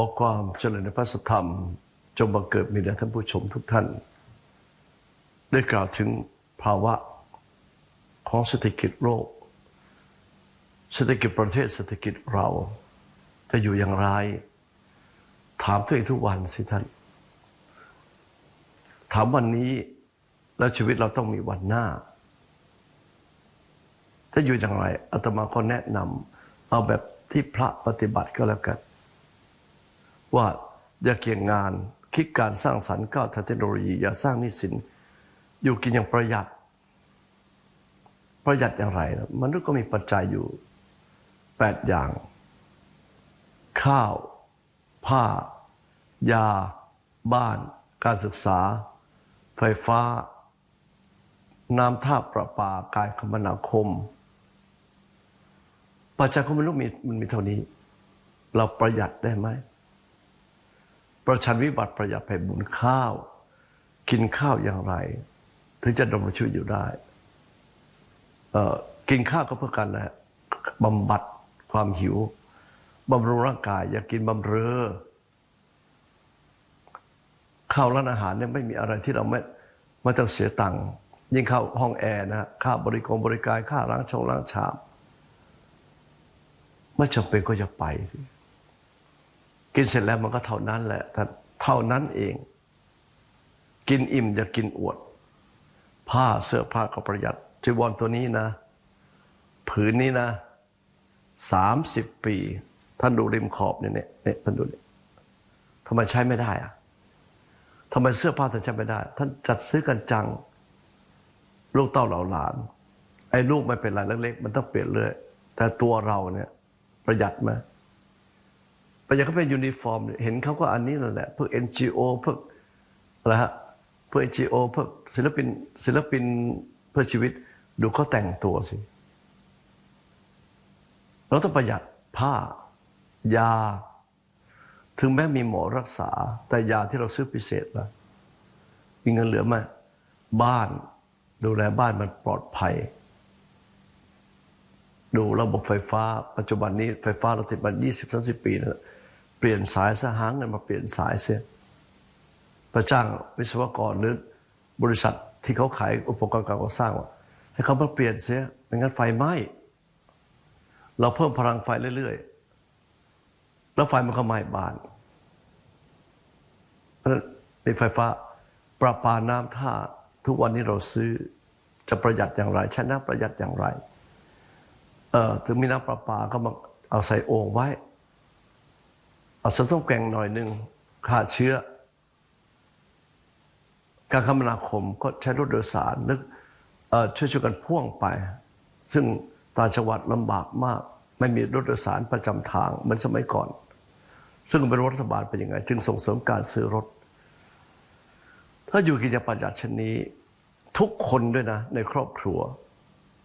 อความเจริญในพระสธรรม จงบังเกิดมีแด่ท่านผู้ชมทุกท่าน ได้กล่าวถึงภาวะของเศรษฐกิจโลก เศรษฐกิจประเทศเศรษฐกิจเราจะอยู่อย่างไร ถามตัวเองทุกวันสิท่าน ถามวันนี้แล้วชีวิตเราต้องมีวันหน้า ถ้าอยู่อย่างไรอาตมาก็แนะนำเอาแบบที่พระปฏิบัติก็แล้วกัน ว่าอย่าเกี่ยงงานคิดการสร้างสรรค์ก้าวทางเทคโนโลยีอย่าสร้างนิสิน อยู่กินอย่างประหยัด ประหยัดอย่างไรนะมนุษย์ก็มีปัจจัยอยู่แปดอย่าง ข้าว ผ้า ยา บ้าน การศึกษา ไฟฟ้า น้ำท่าประปาการคมนาคม ปัจจัยของมนุษย์มันมีเท่านี้ เราประหยัดได้ไหม ประชันวิบัติประหยัดไปบุญข้าว กินข้าวอย่างไร ถึงจะดำรงชีวิตอยู่ได้เกินข้าวก็เพื่อกันแหละบำบัดความหิวบำรุงร่างกาย อย่ากินบำเรอข้าวร้านอาหารเนี่ยไม่มีอะไรที่เราไม่ไม่ต้องเสียตังค์ยิ่งเข้าห้องแอร์นะค่าบริกรบริการค่าล้างชงล้างชามไม่จำเป็นก็จะไป กินเสร็จแล้วมันก็เท่านั้นแหละท่านเท่านั้นเอง กินอิ่มอย่ากินอวด ผ้าเสื้อผ้าก็ประหยัดจีวรตัวนี้นะ ผืนนี้นะสามสิบปี ท่านดูริมขอบเนี่ยเนี่ยเนี่ยท่านดูเนี่ยทำไมใช้ไม่ได้อะทำไมเสื้อผ้าท่านใช้ไม่ได้ ท่านจัดซื้อกันจัง ลูกเต้าเหล่าหลาน ไอ้ลูกไม่เป็นไรเล็กๆมันต้องเปลี่ยนเลยแต่ตัวเราเนี่ยประหยัดไหม ประหยัดเขาเป็นยูนิฟอร์มเห็นเขาก็อันนี้นั่นแหละพวก NGO พวกอะไรฮะพวก NGO พวกศิลปินศิลปินเพื่อชีวิตดูเขาแต่งตัวสิเราต้องประหยัดผ้า ยา ถึงแม้มีหมอรักษา แต่ยาที่เราซื้อพิเศษละมีเงินเหลือไหมบ้านดูแลบ้านมันปลอดภัย ดูระบบไฟฟ้า ปัจจุบันนี้ไฟฟ้าเราติดมา 20 30 ปีนะเปลี่ยนสายซะหาเงินมาเปลี่ยนสายเสียประจ้างวิศวกรหรือบริษัทที่เขาขายอุปกรณ์การก่อสร้างว่าให้เขามาเปลี่ยนเสียไม่งั้นไฟไหม้เราเพิ่มพลังไฟเรื่อยๆ แล้วไฟมันก็ไหม้บ้าน เพราะฉะนั้นในไฟฟ้าประปาน้ำท่าทุกวันนี้เราซื้อจะประหยัดอย่างไร ใช้น้ำประหยัดอย่างไร เออถึงมีน้ำประปาก็มาเอาใส่โอ่งไว้ เอาสันส้มแกงหน่อยหนึ่งฆ่าเชื้อ การคมนาคมก็ใช้รถโดยสารนึกเอ่อช่วยช่วยกันพ่วงไป ซึ่งต่างจังหวัดลำบากมาก ไม่มีรถโดยสารประจำทางเหมือนสมัยก่อน ซึ่งเป็นรัฐบาลเป็นยังไง จึงส่งเสริมการซื้อรถ ถ้าอยู่กินอย่างประหยัดเช่นนี้ ทุกคนด้วยนะ ในครอบครัว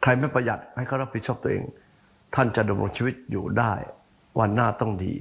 ใครไม่ประหยัดให้เขารับผิดชอบตัวเอง ท่านจะดำรงชีวิตอยู่ได้ วันหน้าต้องดี